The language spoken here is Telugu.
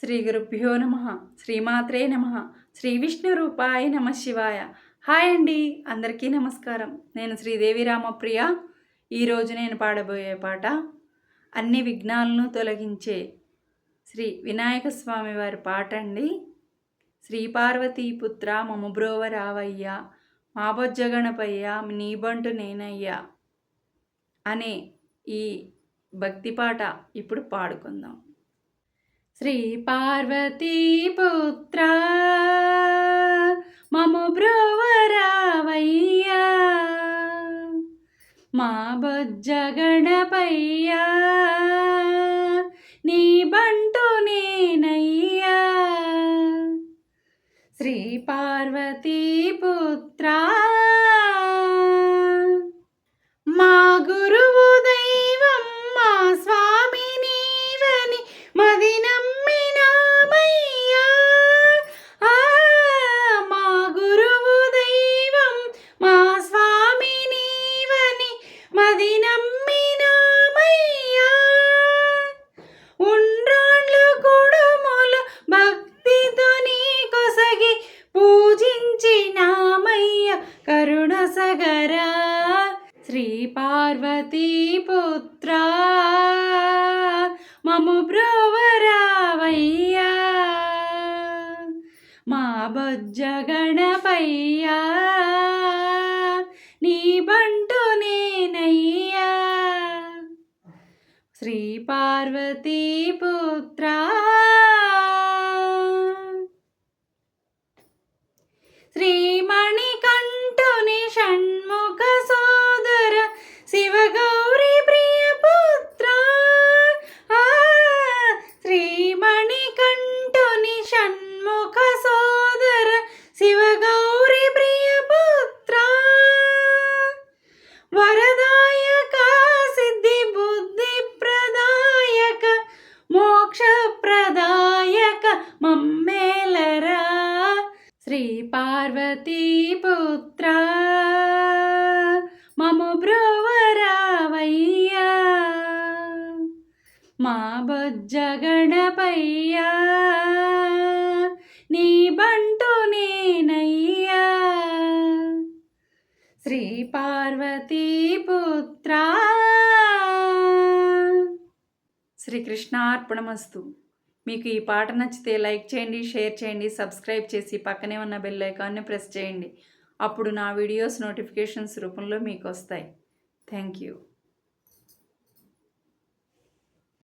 శ్రీ గురుభ్యో నమ శ్రీమాత్రే నమ శ్రీ విష్ణు రూపాయ నమ శివాయ. హాయ్ అండి అందరికీ నమస్కారం. నేను శ్రీదేవి రామప్రియ. ఈరోజు నేను పాడబోయే పాట అన్ని విఘ్నాలను తొలగించే శ్రీ వినాయక స్వామి వారి పాట అండి. శ్రీ పార్వతీ పుత్ర మముబ్రోవ రావయ్య మా నీబంటు నేనయ్యా అనే ఈ భక్తి పాట ఇప్పుడు పాడుకుందాం. శ్రీ పార్వతీ పుత్ర మము బ్రోవరావయ్యా మా బొజ్జ గణపయ్యా నీ బంటు నేనయ్యా. శ్రీ శ్రీ పార్వతీ పుత్ర మము బ్రోవరావయ్యా మా బొజ్జ గణపయ్యా నీ బంటు నేనయ్యా శ్రీ మోక్షప్రదాయక మమ్మేలరా. శ్రీ పార్వతీ పుత్ర. మము బ్రోవరావయ్యా. మా బొజ్జ గణపయ్యా. నీ బంటు నేనయ్యా. శ్రీ పార్వతీ పుత్ర. శ్రీకృష్ణార్పణమస్తు. మీకు ఈ పాట నచ్చితే లైక్ చేయండి షేర్ చేయండి సబ్స్క్రైబ్ చేసి పక్కనే ఉన్న బెల్ ఐకాన్ని ప్రెస్ చేయండి. అప్పుడు నా వీడియోస్ నోటిఫికేషన్స్ రూపంలో మీకు వస్తాయి. Thank you.